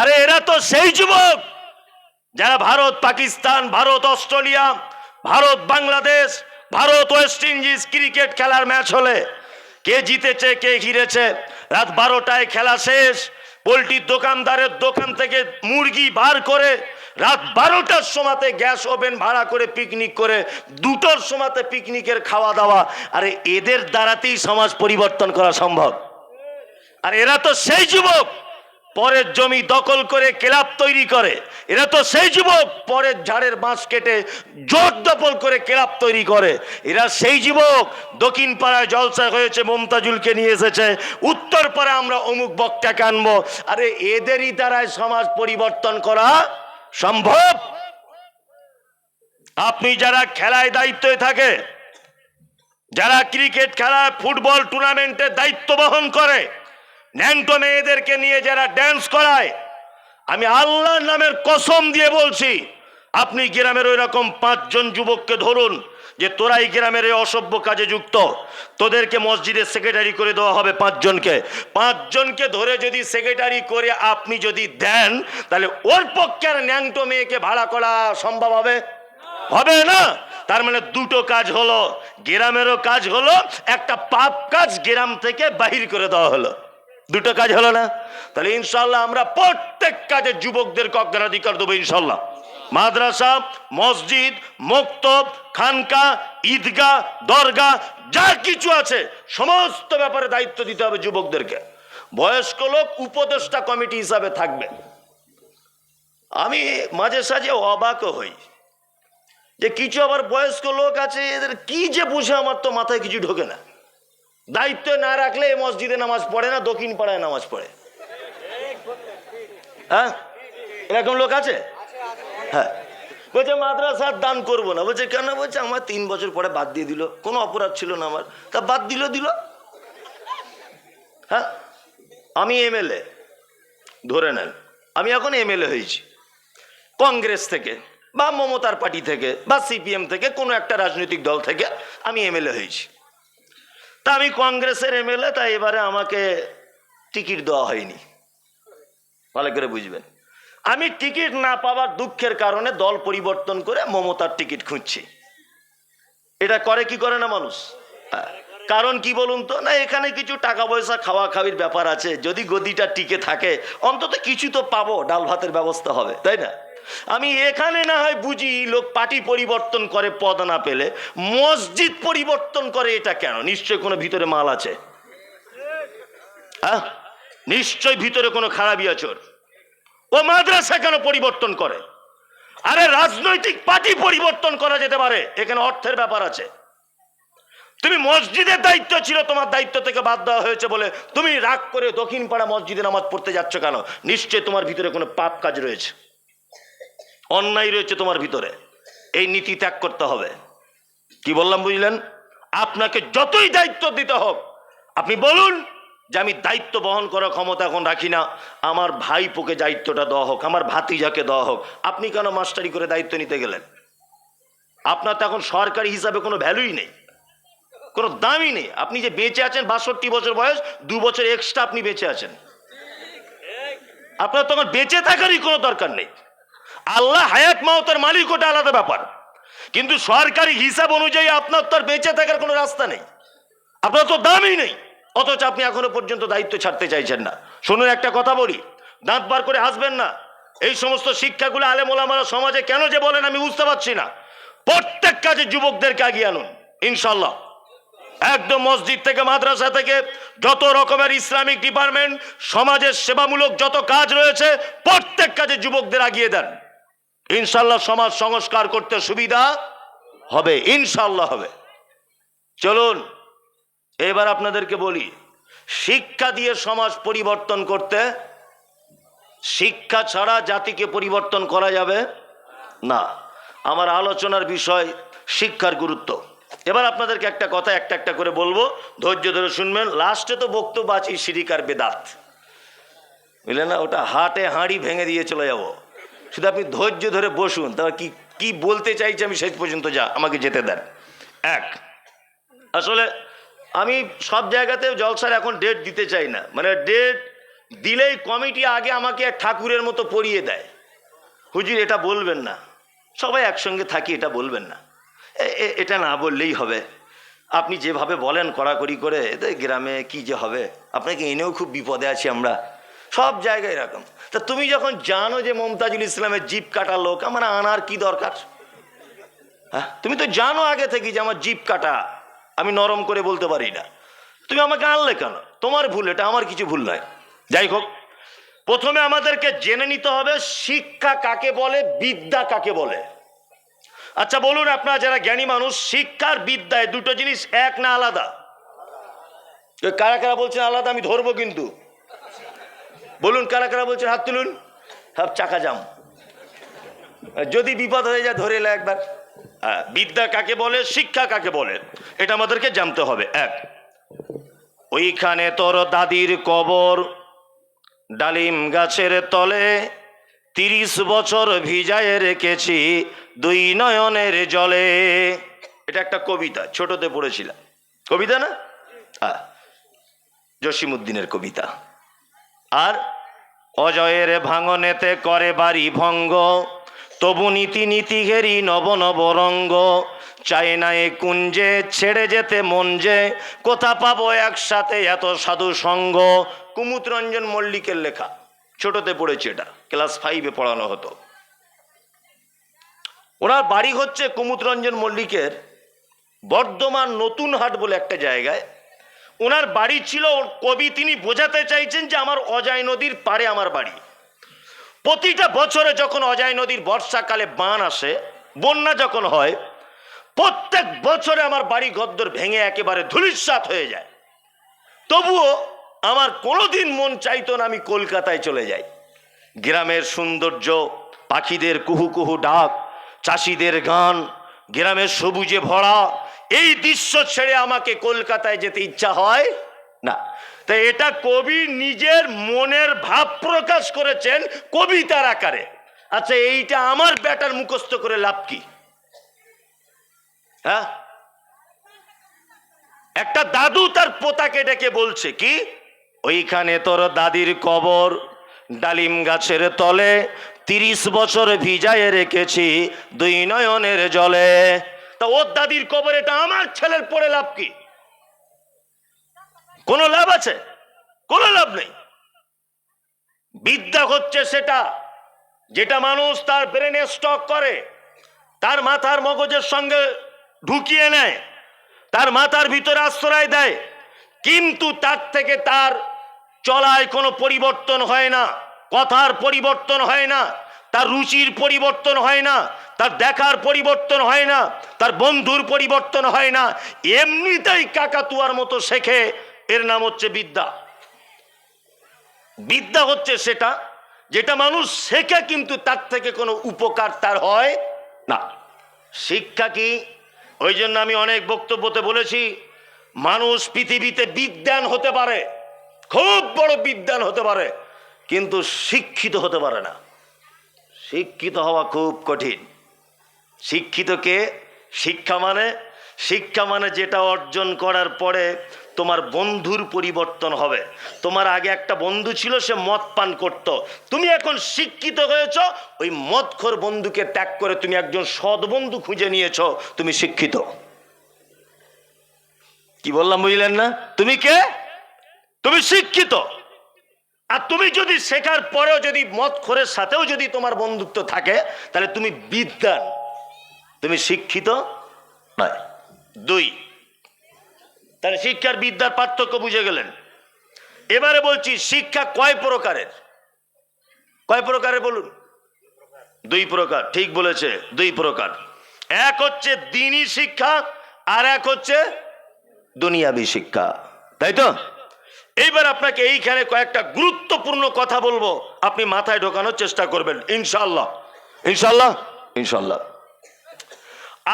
আরে এরা তো সেই যুবক যারা Bharat, Pakistan, Bharat, Australia, Bharat, Bangladesh, Bharat, West Indies cricket খেলার ম্যাচ হলে কে জিতেছে, কে হিরেছে, রাত বারোটায় খেলা শেষ, পোলট্রির দোকানদারের দোকান থেকে মুরগি বার করে রাত বারোটার সময়তে গ্যাস ওভেন ভাড়া করে পিকনিক করে দুটোর সময়তে পিকনিকের খাওয়া দাওয়া। আরে এদের দ্বারাতেই সমাজ পরিবর্তন করা সম্ভব। আর এরা তো সেই যুবক পরের জমি দখল করে ক্লাব তৈরি করে। এরা তো সেই যুবক। পরের ঝাড়ের বাঁশ কেটে জোট দখল করে ক্লাব তৈরি করে। এরা সেই যুবক। দক্ষিণ পাড়ায় জলসা হয়েছে, মমতাজুলকে নিয়ে এসেছে। উত্তর পাড়ায় আমরা অমুক বক্তাকে আনব। আরে এদেরই দ্বারাই সমাজ পরিবর্তন করা সম্ভব? আপনি যারা খেলায় দায়িত্বে থাকে, যারা ক্রিকেট খেলা ফুটবল টুর্নামেন্টের দায়িত্ব বহন করে ন্যাংটো মেয়েদেরকে নিয়ে যারা ড্যান্স করায়, আমি আল্লাহর নামের কসম দিয়ে বলছি, আপনি গ্রামের ওই রকম পাঁচজন যুবককে ধরুন, যে তোরা এই গ্রামের এই অসভ্য কাজে যুক্ত, তোদেরকে মসজিদের সেক্রেটারি করে দেওয়া হবে পাঁচজনকে। পাঁচজনকে ধরে যদি সেক্রেটারি করে আপনি যদি দেন, তাহলে ওর পক্ষে আর ন্যাংটো মেয়েকে ভাড়া করা সম্ভব হবে? হবে না। তার মানে দুটো কাজ হলো, গ্রামেরও কাজ হলো, একটা পাপ কাজ গ্রাম থেকে বাহির করে দেওয়া হলো। দুটো কাজ হলো না। তাহলে ইনশাল্লাহ আমরা প্রত্যেক কাজে যুবকদেরকে অগ্রাধিকার দেবো ইনশাল্লাহ মাদ্রাসা, মসজিদ, মক্তব, খানকা, ঈদগাহ দরগা যা কিছু আছে, সমস্ত ব্যাপারে দায়িত্ব দিতে হবে যুবকদেরকে। বয়স্ক লোক উপদেষ্টা কমিটি হিসাবে থাকবে। আমি মাঝে সাঝে অবাকও হই যে কিছু আবার বয়স্ক লোক আছে, এদের কি যে বুঝে আমার তো মাথায় কিছু ঢোকে না। দায়িত্ব না রাখলে এই মসজিদে নামাজ পড়ে না দক্ষিণ পাড়ায় নামাজ পড়ে। হ্যাঁ? এরকম লোক আছে? হ্যাঁ। বলছে, মাদ্রাসার দান করব না। বলছে, কেন? বলছে, আমার তিন বছর পরে বাদ দিয়ে দিল। কোনো অপরাধ ছিল না আমার। তা বাদ দিল দিল। হ্যাঁ? আমি এমএলএ। ধরে নেন, আমি এখন এমএলএ হয়েছি। কংগ্রেস থেকে বা মমতার পার্টি থেকে বা সিপিএম থেকে কোনো একটা রাজনৈতিক দল থেকে আমি এমএলএ হয়েছি। তা আমি কংগ্রেসের এমএলএ তাই এবারে আমাকে টিকিট দেওয়া হয়নি। ভালো করে বুঝবেন। আমি টিকিট না পাওয়ার দুঃখের কারণে দল পরিবর্তন করে মমতার টিকিট খুঁজছি। এটা করে কি করে না মানুষ? হ্যাঁ। কারণ কি বলুন তো? না, এখানে কিছু টাকা পয়সা খাওয়া খাওয়ির ব্যাপার আছে। যদি গদিটা টিকে থাকে, অন্তত কিছু তো পাবো, ডাল ভাতের ব্যবস্থা হবে, তাই না? আমি এখানে না হয় বুঝি লোক পার্টি পরিবর্তন করে পদ না পেলে, মসজিদ পরিবর্তন করে এটা কেন? নিশ্চয় কোনো ভিতরে মাল আছে? হ্যাঁ? নিশ্চয় ভিতরে কোনো খারাপই আচর ও মাদ্রাসা কেন পরিবর্তন করে? আরে রাজনৈতিক পার্টি পরিবর্তন করা যেতে পারে, এখানে অর্থের ব্যাপার আছে। তুমি মসজিদের দায়িত্ব ছিল, তোমার দায়িত্ব থেকে বাদ দেওয়া হয়েছে বলে তুমি রাগ করে দক্ষিণ পাড়া মসজিদে নামাজ পড়তে যাচ্ছ কেন? নিশ্চয় তোমার ভিতরে কোনো পাপ কাজ রয়েছে। অন্যায় রয়েছে তোমার ভিতরে। এই নীতি ত্যাগ করতে হবে। কি বললাম, বুঝলেন? আপনাকে যতই দায়িত্ব দিতে হোক, আপনি বলুন যে আমি দায়িত্ব বহন করার ক্ষমতা এখন রাখি না। আমার ভাইপোকে দায়িত্বটা দেওয়া হোক, আমার ভাতিজাকে দেওয়া হোক। আপনি কেন মাস্টারি করে দায়িত্ব নিতে গেলেন? আপনার তো এখন সরকারি হিসাবে কোনো ভ্যালুই নেই। কোনো দামই নেই। আপনি যে বেঁচে আছেন, বাষট্টি বছর বয়স, দু বছর এক্সট্রা আপনি বেঁচে আছেন। আপনার তখন বেঁচে থাকারই কোনো দরকার নেই। আল্লাহ হায়াত মাওতার মালিক ওটা আলাদা ব্যাপার। কিন্তু সরকারি হিসাব অনুযায়ী আপনার তো আর বেঁচে থাকার কোনো রাস্তা নেই। আপনার তো দামই নেই। অথচ আপনি এখনও পর্যন্ত দায়িত্ব ছাড়তে চাইছেন না। শুনুন, একটা কথা বলি। দাঁত বার করে হাসবেন না। এই সমস্ত শিক্ষাগুলো আলেমোলামারা সমাজে কেন যে বলেন আমি বুঝতে পারছি না। প্রত্যেক কাজে যুবকদেরকে আগিয়ে আনুন ইনশাল্লাহ একদম মসজিদ থেকে মাদ্রাসা থেকে যত রকমের ইসলামিক ডিপার্টমেন্ট, সমাজের সেবামূলক যত কাজ রয়েছে, প্রত্যেক কাজে যুবকদের আগিয়ে দেন। ইনশাল্লাহ সমাজ সংস্কার করতে সুবিধা হবে, ইনশাল্লাহ হবে। চলুন, এবার আপনাদেরকে বলি, শিক্ষা দিয়ে সমাজ পরিবর্তন করতে শিক্ষা ছাড়া জাতিকে পরিবর্তন করা যাবে না। আমার আলোচনার বিষয় শিক্ষার গুরুত্ব। এবার আপনাদেরকে একটা কথা একটা একটা করে বলব, ধৈর্য ধরে শুনবেন। লাস্টে তো বক্তব্য আছে সিরিকার বেদাত। বুঝলেন না? ওটা হাটে হাঁড়ি ভেঙে দিয়ে চলে যাব। শুধু আপনি ধৈর্য ধরে বসুন তারপর কি কি বলতে চাইছি আমি শেষ পর্যন্ত যা, আমাকে যেতে দেন। এক, আসলে আমি সব জায়গাতে জলসার এখন ডেট দিতে চাই না। মানে ডেট দিলেই কমিটি আগে আমাকে এক ঠাকুরের মতো পড়িয়ে দেয়। হুজুর, এটা বলবেন না। সবাই একসঙ্গে থাকি, এটা বলবেন না। এটা না বললেই হবে। আপনি যেভাবে বলেন কড়াকড়ি করে এতে গ্রামে কি যে হবে? আপনাকে এনেও খুব বিপদে আছি আমরা। সব জায়গায় এরকম। তা তুমি যখন জানো যে মমতাজুল ইসলামের জিপ কাটা লোক, আমার আনার কি দরকার? হ্যাঁ? তুমি তো জানো আগে থেকে যে আমার জিপ কাটা। আমি নরম করে বলতে পারি না। তুমি আমাকে আনলে কেন? তোমার ভুল, এটা আমার কিছু ভুল নয়। যাই হোক, প্রথমে আমাদেরকে জেনে নিতে হবে শিক্ষা কাকে বলে, বিদ্যা কাকে বলে। আচ্ছা বলুন আপনারা যারা জ্ঞানী মানুষ, শিক্ষার বিদ্যায় দুটো জিনিস এক না আলাদা? কারা কারা বলছেন আলাদা? আমি ধরবো কিন্তু। বলুন কারা কারা বলছেন? হাত তুলুন। সব চাকা জাম। যদি বিপদ হয়ে যায় ধরে এলে একবার। হ্যাঁ, বিদ্যা কাকে বলে? শিক্ষা কাকে বলে? এটা আমাদেরকে জানতে হবে। এক ওইখানে তোর দাদির কবর ডালিম গাছের তলে তিরিশ বছর ভিজায় রেখেছি দুই নয়নের জলে। এটা একটা কবিতা ছোটতে পড়েছিলাম। কবিতা না? হ্যাঁ জসিমুদ্দিনের কবিতা। আর অজয়ের ভাঙনেতে করে বাড়ি ভঙ্গ। তবু নীতি নীতি ঘেরি নব নব রঙ্গ। চাই না এ কুঞ্জে, ছেড়ে যেতে মন যে। কোথা পাবো একসাথে এত সাধু সঙ্গ? কুমুদ রঞ্জন মল্লিকের লেখা। ছোটতে পড়েছে এটা। ক্লাস ফাইভে পড়ানো হতো। ওনার বাড়ি হচ্ছে কুমুদ রঞ্জন মল্লিকের বর্ধমান নতুন হাট বলে একটা জায়গায়। ওনার বাড়ি ছিল কবি তিনি বোঝাতে চাইছেন যে আমার অজয় নদীর পাড়ে আমার বাড়ি। প্রতিটা বছরে যখন অজয় নদীর বর্ষাকালে বান আসে, বন্যা যখন হয়, প্রত্যেক বছরে আমার বাড়ি গদ্দর ভেঙে একেবারে ধুলিস্বাত হয়ে যায়। তবুও আমার কোনোদিন মন চাইতো না আমি কলকাতায় চলে যাই। গ্রামের সৌন্দর্য, পাখিদের কুহু কুহু ডাক, চাষিদের গান, গ্রামের সবুজে ভরা এই দৃশ্য ছেড়ে আমাকে কলকাতায় যেতে ইচ্ছা হয় না। তাই এটা কবি নিজের মনের ভাব প্রকাশ করেছেন কবিতার আকারে। আচ্ছা এইটা আমার ব্যাটার মুখস্থ করে লাভ কি? হ্যাঁ? একটা দাদু তার পোতাকে ডেকে বলছে, কি? ওইখানে তোর দাদির কবর, ডালিম গাছের তলে তিরিশ বছর ভিজায় রেখেছি দুই নয়নের জলে। তা ওর দাদির কবর এটা আমার ছেলের পড়ে লাভ কি? কোনো লাভ আছে? কোনো লাভ নেই। বিদ্যা হচ্ছে সেটা যেটা মানুষ তার ব্রেনে স্টক করে, তার মাথার মগজের সঙ্গে ঢুকিয়ে নেয়, তার মাথার ভিতরে আশ্রয় দেয়, কিন্তু তার থেকে তার চলায় কোনো পরিবর্তন হয় না, কথার পরিবর্তন হয় না। তার রুচির পরিবর্তন হয় না, তার দেখার পরিবর্তন হয় না, তার বন্ধুর পরিবর্তন হয় না। এমনিতেই কাকাতুয়ার মতো শেখে, এর নাম হচ্ছে বিদ্যা। বিদ্যা হচ্ছে সেটা, যেটা মানুষ শেখে কিন্তু তার থেকে কোনো উপকার তার হয় না। শিক্ষা কি? ওই জন্য আমি অনেক বক্তব্যতে বলেছি, মানুষ পৃথিবীতে বিদ্যান হতে পারে, খুব বড় বিদ্যান হতে পারে, কিন্তু শিক্ষিত হতে পারে না। শিক্ষিত হওয়া খুব কঠিন। শিক্ষিতকে শিক্ষা মানে শিক্ষা মানে যেটা অর্জন করার পরে তোমার বন্ধুর পরিবর্তন হবে। তোমার আগে একটা বন্ধু ছিল, সে মদ পান করত। তুমি এখন শিক্ষিত হয়েছ, ওই মদখোর বন্ধুকে ত্যাগ করে তুমি একজন সৎ বন্ধু খুঁজে নিয়েছ, তুমি শিক্ষিত। কি বললাম বুঝলেন না? তুমি কে? তুমি শিক্ষিত। আর তুমি যদি শেখার পরেও যদি মদ খোরের সাথেও যদি তোমার বন্ধুত্ব থাকে, তাহলে তুমি বিদ্যান। তুমি শিক্ষিত নয়। দুই, তাহলে শিক্ষার বিদ্যার পার্থক্য বুঝে গেলেন। এবারে বলছি, শিক্ষা কয় প্রকারের? কয় প্রকারের বলুন? দুই প্রকার, ঠিক বলেছে, দুই প্রকার। এক হচ্ছে দিনই শিক্ষা, আর এক হচ্ছে দুনিয়াবি শিক্ষা। তাই তো? এইবার আপনাকে এইখানে কয়েকটা গুরুত্বপূর্ণ কথা বলব। আপনি মাথায় ঢোকানোর চেষ্টা করবেন ইনশাল্লাহ ইনশাল্লাহ ইনশাল্লাহ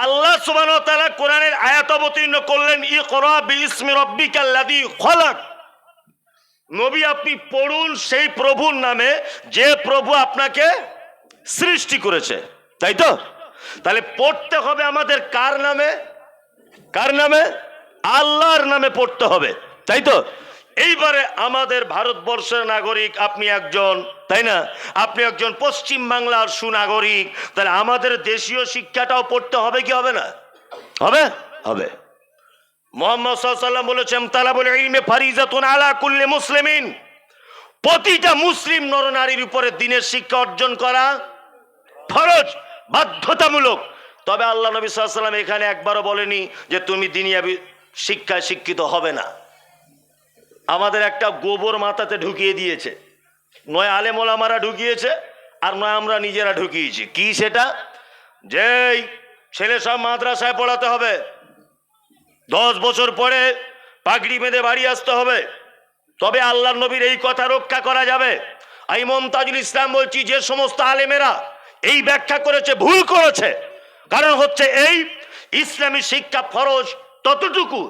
আল্লাহ ওয়া তাআলা কোরআনের আয়াত অবতীর্ণ করলেন বিইসমি রাব্বিকাল্লাযী খলাক। নবী আপনি পড়ুন সেই প্রভুর নামে যে প্রভু আপনাকে সৃষ্টি করেছে। তাই তো? তাহলে পড়তে হবে আমাদের কার নামে? কার নামে? আল্লাহর নামে পড়তে হবে। তাই তো? এইবারে আমাদের ভারতবর্ষের নাগরিক আপনি একজন, তাই না? আপনি একজন পশ্চিম বাংলার সুনাগরিক, তাহলে আমাদের দেশীয় শিক্ষাটাও পড়তে হবে কি হবে না? হবে? হবে। মোহাম্মদ সাল্লাম কুল্লি মুসলিমিন। প্রতিটা মুসলিম নরনারীর উপরে দিনের শিক্ষা অর্জন করা বাধ্যতামূলক। তবে নবী এখানে একবারও বলেনি যে তুমি দিনিয়াবি শিক্ষায় শিক্ষিত হবে না। আমাদের একটা গোবর মাথাতে ঢুকিয়ে দিয়েছে। নয় আলেমোলামারা ঢুকিয়েছে আর নয় আমরা নিজেরা ঢুকিয়েছি। কি সেটা? যেই ছেলে সব মাদ্রাসায় পড়াতে হবে। দশ বছর পরে পাগড়ি বেঁধে বাড়ি আসতে হবে। তবে আল্লাহ নবীর এই কথা রক্ষা করা যাবে। আমি মমতাজুল ইসলাম বলছি, যে সমস্ত আলেমেরা এই ব্যাখ্যা করেছে, ভুল করেছে। কারণ হচ্ছে এই ইসলামী শিক্ষা ফরজ ততটুকু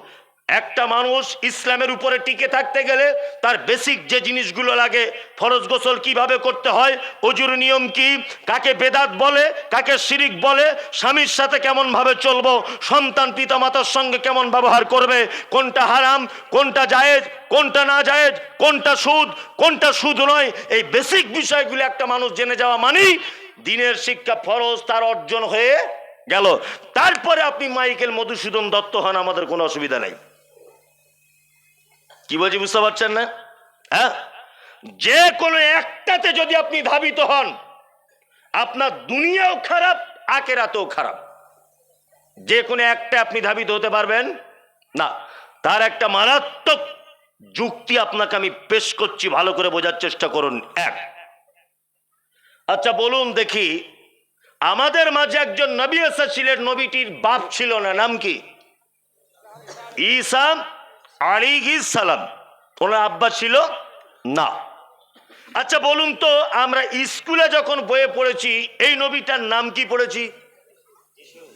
একটা মানুষ ইসলামের উপরে টিকে থাকতে গেলে তার বেসিক যে জিনিসগুলো লাগে, ফরজ গোসল কীভাবে করতে হয়, অজুর নিয়ম কি, কাকে বেদাত বলে, কাকে শিরিক বলে, স্বামীর সাথে কেমন ভাবে চলবো, সন্তান পিতামাতার সঙ্গে কেমন ব্যবহার করবে, কোনটা হারাম, কোনটা জায়েজ, কোনটা না জায়েজ, কোনটা সুদ কোনটা সুদ নয়, এই বেসিক বিষয়গুলো একটা মানুষ জেনে যাওয়া মানেই দিনের শিক্ষা ফরজ, তার অর্জন হয়ে গেল। তারপরে আপনি মাইকেল মধুসূদন দত্ত হন, আমাদের কোনো অসুবিধা নেই। কি বলছি বুঝতে পারছেন না? হ্যাঁ? যে কোনো একটাতে যদি আপনি ধাবিত হন, আপনার দুনিয়াও খারাপ আকেরাতেও খারাপ। যে কোনো একটা আপনি ধাবিত হতে পারবেন। না, তার একটা মারাত্মক যুক্তি আপনাকে আমি পেশ করছি, ভালো করে বোঝার চেষ্টা করুন। এক। আচ্ছা বলুন দেখি, আমাদের মাঝে একজন নবী এসেছিলেন, নবীটির বাপ ছিল না, নাম কি? ঈসা আলী সালাম। ওনার আব্বা ছিল? না। আচ্ছা বলুন তো, আমরা স্কুলে যখন বইয়ে পড়েছি, এই নবীটার নাম কি পড়েছি?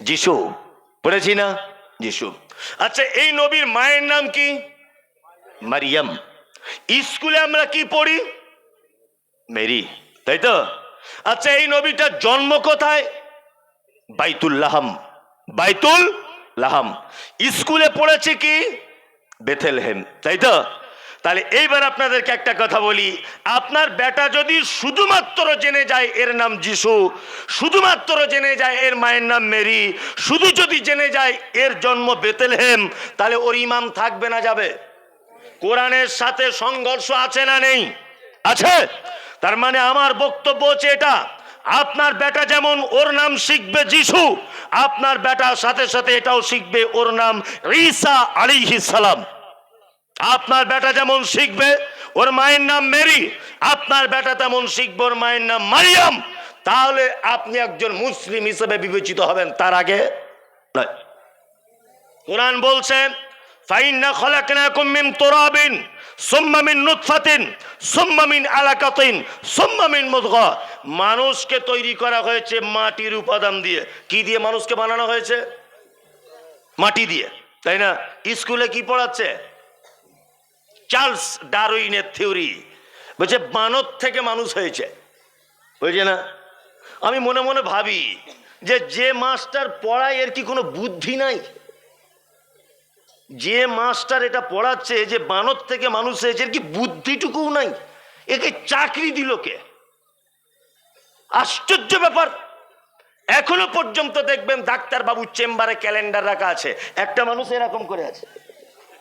যিশু। পড়েছি না? যিশু। আচ্ছা এই নবীর মায়ের নাম কি? মারিয়াম। স্কুলে আমরা কি পড়ি? মেরি। তাই তো? আচ্ছা এই নবীটার জন্ম কোথায়? বাইতুল লাহাম। বাইতুল লাহাম। স্কুলে পড়েছে কি? বেথেলহেম, তাই তো? তাহলে এইবার আপনাদেরকে একটা কথা বলি, আপনার বেটা যদি শুধুমাত্র জেনে যায় এর নাম যিশু, শুধুমাত্র জেনে যায় এর মায়ের নাম মেরি, শুধু যদি জেনে যায় এর জন্ম বেতেলহেম তাহলে ওর ইমাম থাকবে না যাবে? কোরআনের সাথে সংঘর্ষ আছে না নেই? আছে? তার মানে আমার বক্তব্য হচ্ছে এটা আপনার বেটা যেমন ওর নাম শিখবে যিশু, আপনার বেটার সাথে সাথে এটাও শিখবে ওর নাম ঈসা সালাম। আপনার বেটা যেমন শিখবে ওর মায়ের নাম মেরি, আপনার বেটা তেমন শিখবে ওর মায়ের নাম মারিয়াম। তাহলে আপনি একজন মুসলিম হিসেবে বিবেচিত হবেন তার আগে? কোরআন বলছেন, ফাইন্না খলাকনাকুম মিন তুরাবিন। সুম্মা মিন নুতফাতিন, সুম্মা মিন আলাকাতিন, সুম্মা মিন মুদগা। মানুষকে তৈরি করা হয়েছে মাটির উপাদান দিয়ে। কি দিয়ে মানুষকে বানানো হয়েছে? মাটি দিয়ে, তাই না? স্কুলে কি পড়াচ্ছে? চার্লস ডারউইনের থিওরি। বলছে বানর থেকে মানুষ হয়েছে। বুঝছে না? আমি মনে মনে ভাবি যে যে মাস্টার পড়ায় এর কি কোনো বুদ্ধি নাই? যে মাস্টার এটা পড়াচ্ছে, যে বানর থেকে মানুষ হয়েছে কি বুদ্ধিটুকুও নাই? একে চাকরি দিল কে? আশ্চর্য ব্যাপার। এখনও পর্যন্ত দেখবেন ডাক্তার বাবুর চেম্বারে ক্যালেন্ডার রাখা আছে। একটা মানুষ এরকম করে আছে,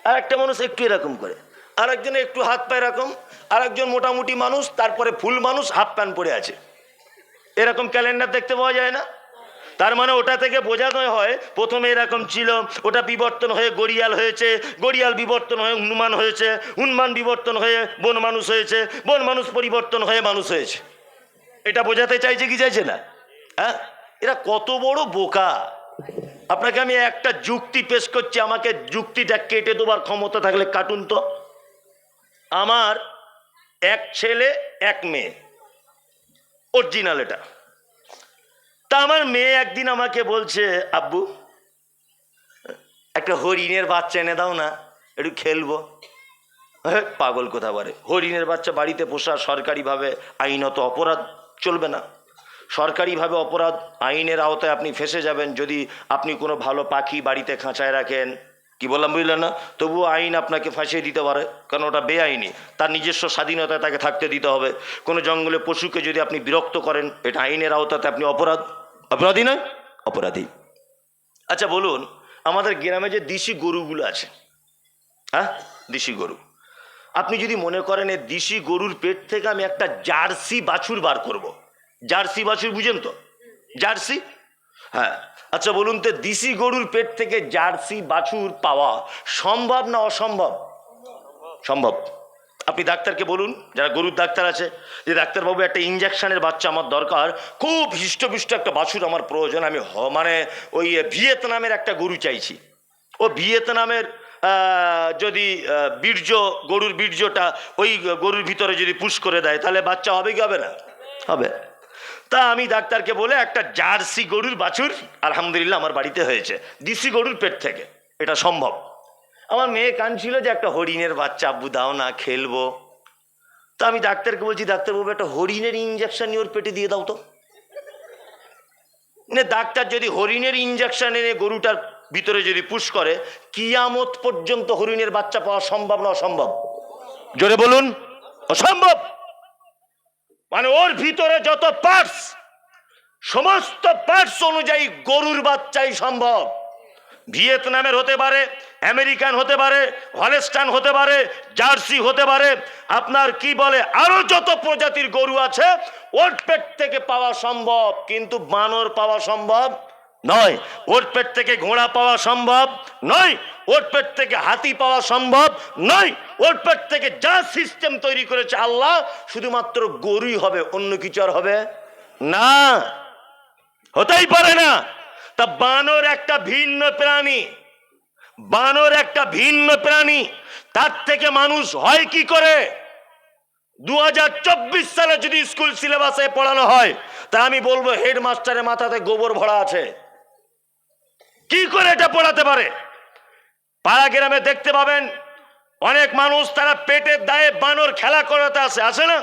আর একটা মানুষ একটু এরকম করে। আর একজন একটু হাত পা এরকম আর একজন মোটামুটি মানুষ, তারপরে ফুল মানুষ, হাফ প্যান্ট পরে আছে। এরকম ক্যালেন্ডার দেখতে পাওয়া যায় না। তার মানে ওটা থেকে বোঝানো হয়, প্রথমে এরকম ছিল, ওটা বিবর্তন হয়ে গড়িয়াল হয়েছে, গড়িয়াল বিবর্তন হয়ে হনুমান হয়েছে, হনুমান বিবর্তন হয়ে বন মানুষ হয়েছে, বন মানুষ পরিবর্তন হয়ে মানুষ হয়েছে। এটা বোঝাতে চাইছে কি চাইছে না? হ্যাঁ? এরা কত বড় বোকা। আপনাকে আমি একটা যুক্তি পেশ করছি, আমাকে যুক্তিটা কেটে দেবার ক্ষমতা থাকলে কাটুন তো। আমার এক ছেলে, এক মেয়ে। অরিজিনাল এটা। তা আমার মেয়ে একদিন আমাকে বলছে আব্বু একটা হরিণের বাচ্চা এনে দাও না একটু খেলব। হ্যাঁ, পাগল কোথা বলে। হরিণের বাচ্চা বাড়িতে পোষা সরকারিভাবে আইনত অপরাধ চলবে না। সরকারিভাবে অপরাধ আইনের আওতায় আপনি ফেসে যাবেন যদি আপনি কোনো ভালো পাখি বাড়িতে খাঁচায় রাখেন। কি বললাম বুঝলেন না? তবুও আইন আপনাকে ফাঁসিয়ে দিতে পারে কারণ ওটা বেআইনি। তার নিজস্ব স্বাধীনতায় তাকে থাকতে দিতে হবে। কোনো জঙ্গলে পশুকে যদি আপনি বিরক্ত করেন এটা আইনের আওতাতে আপনি অপরাধ অপরাধী নয়, অপরাধী। আচ্ছা বলুন, আমাদের গ্রামে যে দেশি গরুগুলো আছে হ্যাঁ? দেশি গরু। আপনি যদি মনে করেন এই দেশি গরুর পেট থেকে আমি একটা জার্সি বাছুর বার করব। জার্সি বাছুর, বুঝেন তো? জার্সি? হ্যাঁ। আচ্ছা বলুন তো, দেশি গরুর পেট থেকে জার্সি বাছুর পাওয়া সম্ভব না অসম্ভব? সম্ভব। আপনি ডাক্তারকে বলুন, যারা গরুর ডাক্তার আছে, যে ডাক্তারবাবু একটা ইঞ্জেকশনের বাচ্চা আমার দরকার, খুব হৃষ্টপুষ্ট একটা বাছুর আমার প্রয়োজন, আমি মানে ওই ভিয়েতনামের একটা গরু চাইছি। ও ভিয়েতনামের যদি বীর্য, গরুর বীর্যটা ওই গরুর ভিতরে যদি পুশ করে দেয়, তাহলে বাচ্চা হবে কি হবে না? হবে। তা আমি ডাক্তারকে বলে একটা জার্সি গরুর বাছুর, আলহামদুলিল্লাহ আমার বাড়িতে হয়েছে দিসি গরুর পেট থেকে, এটা সম্ভব। আমার মেয়ে কানছিল যে একটা হরিণের বাচ্চা, আব্বু দাও না, খেলব। তা আমি ডাক্তারকে বলছি, ডাক্তারবাবু, একটা হরিণের ইঞ্জেকশন ওর পেটে দিয়ে দাও তো। না, ডাক্তার যদি হরিণের ইঞ্জেকশন এনে গরুটার ভিতরে যদি পুশ করে, কিয়ামত পর্যন্ত হরিণের বাচ্চা পাওয়া সম্ভব না অসম্ভব? জোরে বলুন, অসম্ভব! মানে ওর ভিতরে যত পার্টস সমস্ত পার্টস অনুযায়ী গরুর বাচ্চাই সম্ভব। ভিয়েতনামের হতে পারে, আমেরিকান হতে পারে, হলেস্টান হতে পারে, জার্সি হতে পারে, আপনার কি বলে, আরও যত প্রজাতির গরু আছে, ওর পেট থেকে পাওয়া সম্ভব, কিন্তু বানর পাওয়া সম্ভব নয়। ওর পেট থেকে ঘোড়া পাওয়া সম্ভব নয়। ওর পেট থেকে হাতি পাওয়া সম্ভব নয়। ওর পেট থেকে যা সিস্টেম তৈরি করেছে আল্লাহ, শুধুমাত্র গরুই হবে, অন্য কিছু আর হবে না। হতেই পারে না। তা বানর একটা ভিন্ন প্রাণী। বানর একটা ভিন্ন প্রাণী। তার থেকে মানুষ হয় কি করে? দু হাজার চব্বিশ সালে যদি স্কুল সিলেবাসে পড়ানো হয়, তা আমি বলব হেডমাস্টারের মাথাতে গোবর ভরা আছে। কি করে এটা পড়াতে পারে? পাড়া গ্রামে দেখতে পাবেন, অনেক মানুষ তারা পেটের দায়ে বানর খেলা করাতে আসে। আসে না?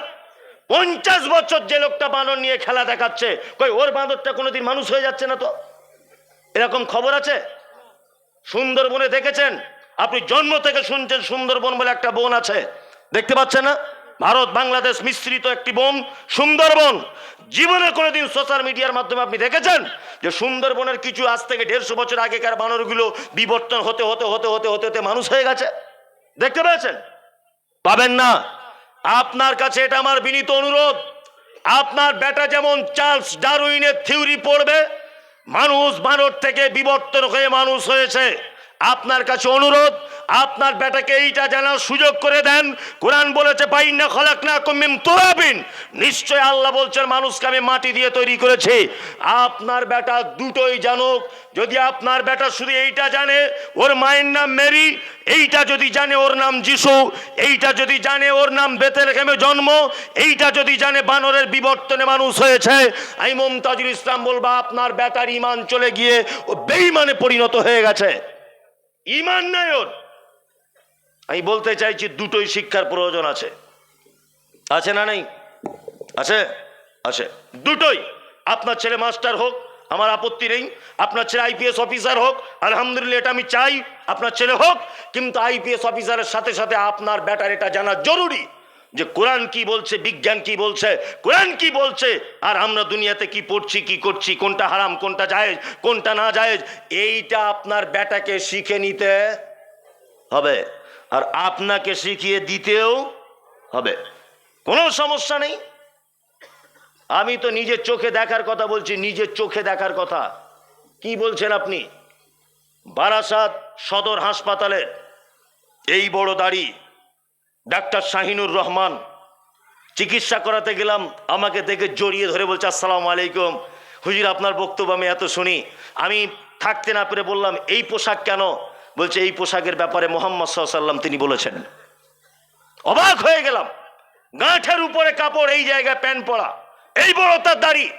পঞ্চাশ বছর যে লোকটা বানর নিয়ে খেলা দেখাচ্ছে, কই ওর বাঁদরটা কোনোদিন মানুষ হয়ে যাচ্ছে না তো? এরকম খবর আছে? সুন্দরবনে দেখেছেন? আপনি জন্ম থেকে শুনছেন সুন্দরবন বলে একটা বন আছে। দেখতে পাচ্ছেন না? ভারত বাংলাদেশ মিশ্রিত একটি বন, সুন্দরবন। জীবনে কোনোদিন সোশ্যাল মিডিয়ার মাধ্যমে আপনি দেখেছেন যে সুন্দরবনের কিছু আজ থেকে দেড়শো বছর আগেকার বানরগুলো বিবর্তন হতে হতে হতে হতে হতে হতে মানুষ হয়ে গেছে? দেখতে পেয়েছেন? পাবেন না। আপনার কাছে এটা আমার বিনীত অনুরোধ। আপনার বেটা যেমন চার্লস ডারউইনের থিওরি পড়বে মানুষ বানর থেকে বিবর্তন হয়ে মানুষ হয়েছে। আপনার কাছে অনুরোধ, আপনার বেটাকে এইটা জানার সুযোগ করে দেন। কোরআন বলেছে বাইনা খলাক না কুমিম তোরাবিন। নিশ্চয় আল্লাহ বলছেন, মানুষকে আমি মাটি দিয়ে তৈরি করেছি। আপনার বেটা দুটোই জানুক। যদি আপনার বেটা শুধু এইটা জানে, ওর মায়ের নাম মেরি, এইটা যদি জানে ওর নাম যিশু, এইটা যদি জানে ওর নাম বেতেলহেমে জন্ম, এইটা যদি জানে বানরের বিবর্তনে মানুষ হয়েছে। আমি মমতাজুল ইসলাম বলবা, আপনার বেটার ইমান চলে গিয়ে ও বেইমানে পরিণত হয়ে গেছে। ইমান নাই ওর। আমি বলতে চাইছি দুটোই শিক্ষার প্রয়োজন আছে। আছে না নেই? আছে? আছে। দুটোই। আপনার ছেলে মাস্টার হোক আমার আপত্তি নেই। আপনার ছেলে আইপিএস অফিসার হোক আলহামদুলিল্লাহ এটা আমি চাই। আপনার ছেলে হোক কিন্তু আইপিএস অফিসারের সাথে সাথে আপনার ব্যাটার এটা জানা জরুরি। যে কোরআন কি বলছে, বিজ্ঞান কি বলছে, কোরআন কি বলছে, আর আমরা দুনিয়াতে কি পড়ছি, কি করছি, কোনটা হারাম, কোনটা জায়েজ, কোনটা না জায়েজ, এইটা আপনার ব্যাটাকে শিখে নিতে হবে। আর আপনাকে শিখিয়ে দিতেও হবে। কোনো সমস্যা নেই। আমি তো নিজের চোখে দেখার কথা বলছি, নিজের চোখে দেখার কথা। কি বলছেন আপনি? বারাসাত সদর হাসপাতালে এই বড় দাড়ি ডাক্তার শাহিনুর রহমান, চিকিৎসা করাতে গেলাম, আমাকে দেখে জড়িয়ে ধরে বলছে, আসসালামু আলাইকুম। হুজুর, আপনার বক্তব্য আমি এত শুনি। আমি থাকতে না পেরে বললাম, এই পোশাক কেন? বলছে, এই পোশাকের ব্যাপারে মোহাম্মদ সাল্লাম তিনি বলেছেন। অবাক হয়ে গেলাম। গাঁঠের উপরে কাপড়, এই জায়গায় প্যান্ট পরা। এই বড় তার দাড়ি।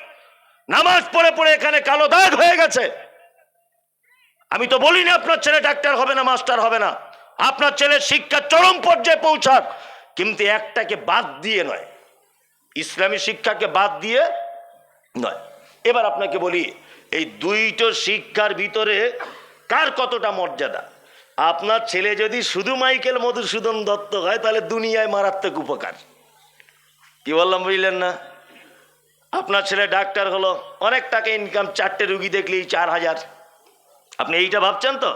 নামাজ পড়ে পড়ে এখানে কালো দাগ হয়ে গেছে। আমি তো বলিনি আপনার ছেলে ডাক্তার হবে না, মাস্টার হবে না। আপনার ছেলে শিক্ষা চরম পর্যায়ে পৌঁছাক, কিন্তু একটাকে বাদ দিয়ে নয়। ইসলামী শিক্ষাকে বাদ দিয়ে নয়। এবার আপনাকে বলি, এই দুইটো শিক্ষার ভিতরে কার কতটা মর্যাদা? আপনার ছেলে যদি শুধু মাইকেল মধুসূদন দত্ত হয়, তাহলে দুনিয়ায় মারাত্মক উপকার। কি বললাম, বুঝলেন না? আপনার ছেলে ডাক্তার হলো, অনেক টাকা ইনকাম চারটে রুগী দেখলেই চার হাজার। আপনি এইটা ভাবছেন তো?